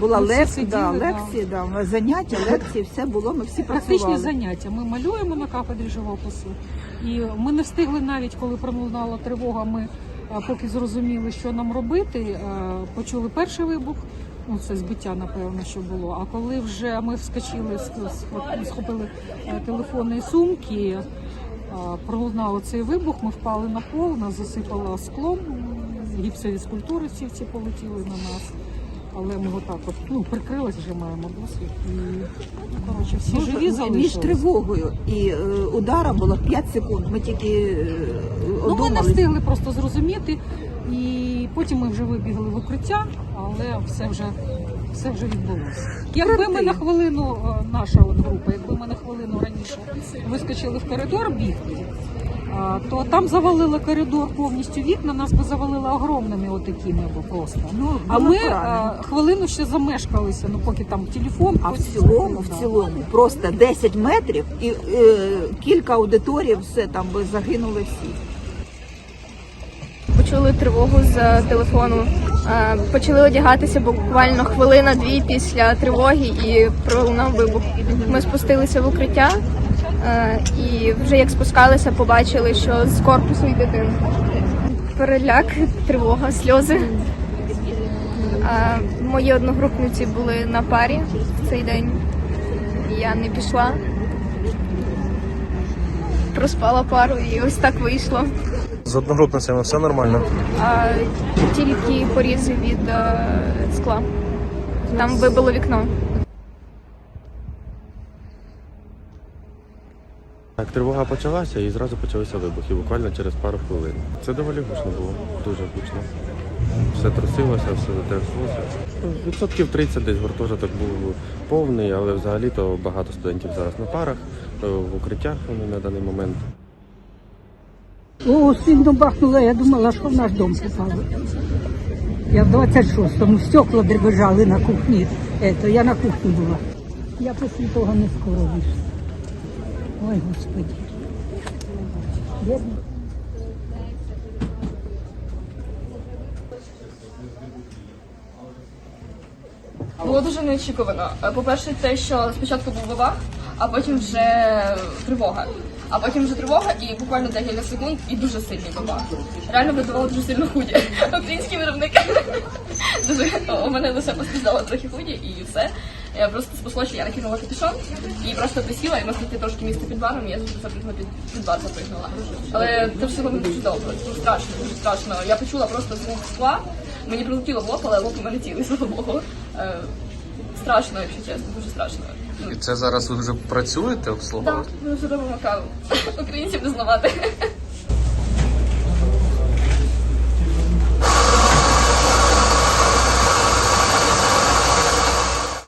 Була Ми лекція, да, сиділи, да. лекції, да. заняття, лекції, все було, ми всі Практичні працювали. заняття. Ми малюємо на кафедрі живопису. І ми не встигли навіть, коли пролунала тривога, ми поки зрозуміли, що нам робити, почули перший вибух. Ну, це збиття, напевно, що було. А коли вже ми вскочили, сх- сх- схопили е, телефони і сумки, а, пролунав цей вибух, ми впали на пол, нас засипало склом, гіпсові скульптури всі ці полетіли на нас. Але ми отак от ну, прикрились, вже маємо досвід. І, ну, коротше, всі Ну, живі між залишились. тривогою і е, ударом було 5 секунд. Ми тільки е, Ну, ми не одумались. встигли просто зрозуміти. І потім ми вже вибігли в укриття, але все вже, все вже відбулося. Якби ми на хвилину, е, наша от група, якби ми на хвилину раніше вискочили в коридор бігти, то там завалило коридор повністю вікна, нас би завалило огромними отакими бо просто. Ну, А ми е, хвилину ще замешкалися, ну поки там телефон. А в цілому, в цілому, просто 10 метрів і е, кілька аудиторій, все там би загинули всі. почули тривогу з телефону. Е, Почали одягатися буквально хвилина-дві після тривоги і пролунав вибух. Ми спустилися в укриття і вже як спускалися, побачили, що з корпусу йде дим. Переляк, тривога, сльози. Е, Мої одногрупниці були на парі в цей день. Я не пішла. Проспала пару і ось так вийшло. З одногрупницями все нормально. а тільки порізи від е, скла. Там вибило вікно. Так, тривога почалася і зразу почалися вибухи, буквально через пару хвилин. Це доволі гучно було, дуже гучно. Все трусилося, все затряслося. Відсотків 30 десь гуртожиток був повний, але взагалі-то багато студентів зараз на парах, е, в укриттях вони на даний момент. О, сильно бахнуло, я думала, що в наш дом попало. Я в 26-му, стекла дребежали на кухні. Ето, я на кухні була. Я після того не скоро вийшла. Ой, Господи. Було дуже неочікувано. Е, По-перше, те, що спочатку був бабах, а потім вже тривога. А потім вже тривога і буквально декілька секунд і дуже сильний бабах. Реально видавало дуже сильно худі. Український виробник. Дуже у мене лише постраждало трохи худі і все. Я просто спасло, що я накинула капюшон і просто присіла, і у нас трошки місце під баром, і я запрыгнула під, під бар запрыгнула. Але це все було дуже добре, дуже страшно, дуже страшно. Я почула просто звук скла, мені прилетіло в лоб, але лоб у мене слава Богу. Страшно, якщо чесно, дуже страшно. І це зараз ви вже працюєте Так, обслуговуєте? ми вже робимо каву. Українців не зламати.